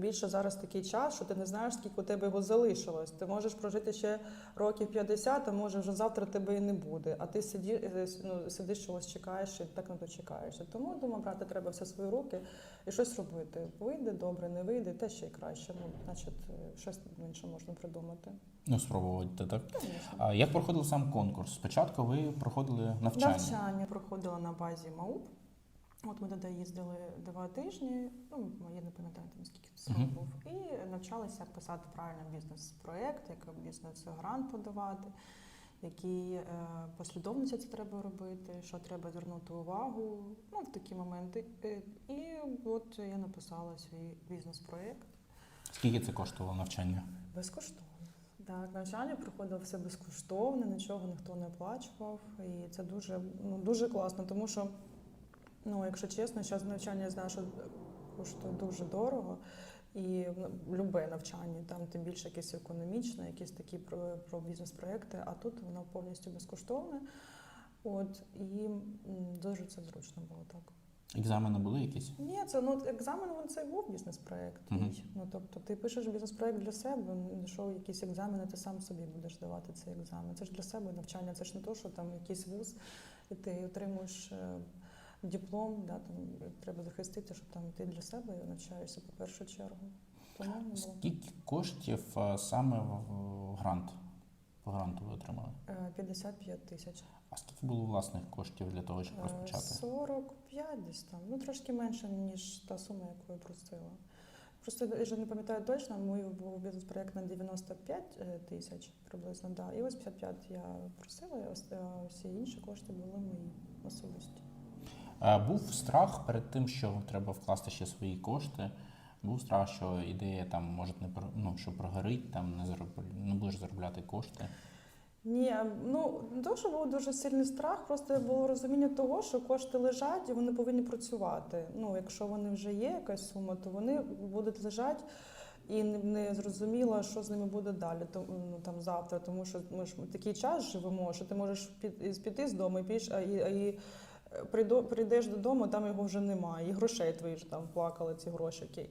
більше зараз такий час, що ти не знаєш, скільки у тебе його залишилось. Ти можеш прожити ще років 50, а може вже завтра тебе і не буде. А ти сиді, е, ну, сидиш чогось чекаєш і так не дочекаєшся. Тому думаю, брати треба все свої руки і щось робити. Вийде добре, не вийде, те ще й краще. Ну, значить, е, щось інше можна придумати. Ну, спробувати, так? Звісно. А як проходив сам конкурс? Спочатку ви проходили навчання. Навчання проходила на базі МАУП. От ми туди їздили два тижні, ну я не пам'ятаю там скільки срок Мгм. був, і навчалися писати правильно бізнес-проєкт, як бізнес-грант подавати, які е, послідовності це треба робити, що треба звернути увагу. Ну, в такі моменти. Е, І от я написала свій бізнес-проєкт. Скільки це коштувало навчання? Безкоштовно. Так, навчання проходило все безкоштовно, нічого ніхто не оплачував. І це дуже, ну, дуже класно, тому що, ну, якщо чесно, зараз навчання я знаю, що коштує дуже дорого. І ну, любе навчання, там тим більше якесь економічне, якісь такі про, про бізнес-проекти, а тут воно повністю безкоштовне. От, і дуже це зручно було так. Екзамени були якісь? Ні, це ну екзамен він це був бізнес-проект. Мгм. Ну тобто ти пишеш бізнес-проект для себе, що якісь екзамени, ти сам собі будеш давати цей екзамен. Це ж для себе навчання, це ж не то, що там якийсь вуз, і ти отримуєш е, диплом, да, там треба захистити, що там ти для себе навчаєшся по першу чергу. Тому ну, було. Скільки коштів а, саме в грант? По гранту ви отримали? Е, 55 тисяч. А скільки було власних коштів для того, щоб Е, розпочати? 45 десь там. Ну трошки менше, ніж та сума, яку я просила. Просто я вже не пам'ятаю точно, мій був бізнес-проект на 95 е, тисяч приблизно, да. І ось 55 я просила, а ось, е, всі інші кошти були мої особисті. Був страх перед тим, що треба вкласти ще свої кошти. Був страх, що ідея там може не ну, що прогорить, там не зароб... не будеш заробляти кошти. Ні, ну не то, що був дуже сильний страх, просто було розуміння того, що кошти лежать і вони повинні працювати. Ну, якщо вони вже є якась сума, то вони будуть лежати. І не, зрозуміло, що з ними буде далі, то, ну, там завтра, тому що ми ж такий час живемо, що ти можеш піти з дому і піш, а, і, а і прийдеш додому, там його вже немає. І грошей твої ж там плакали ці грошики.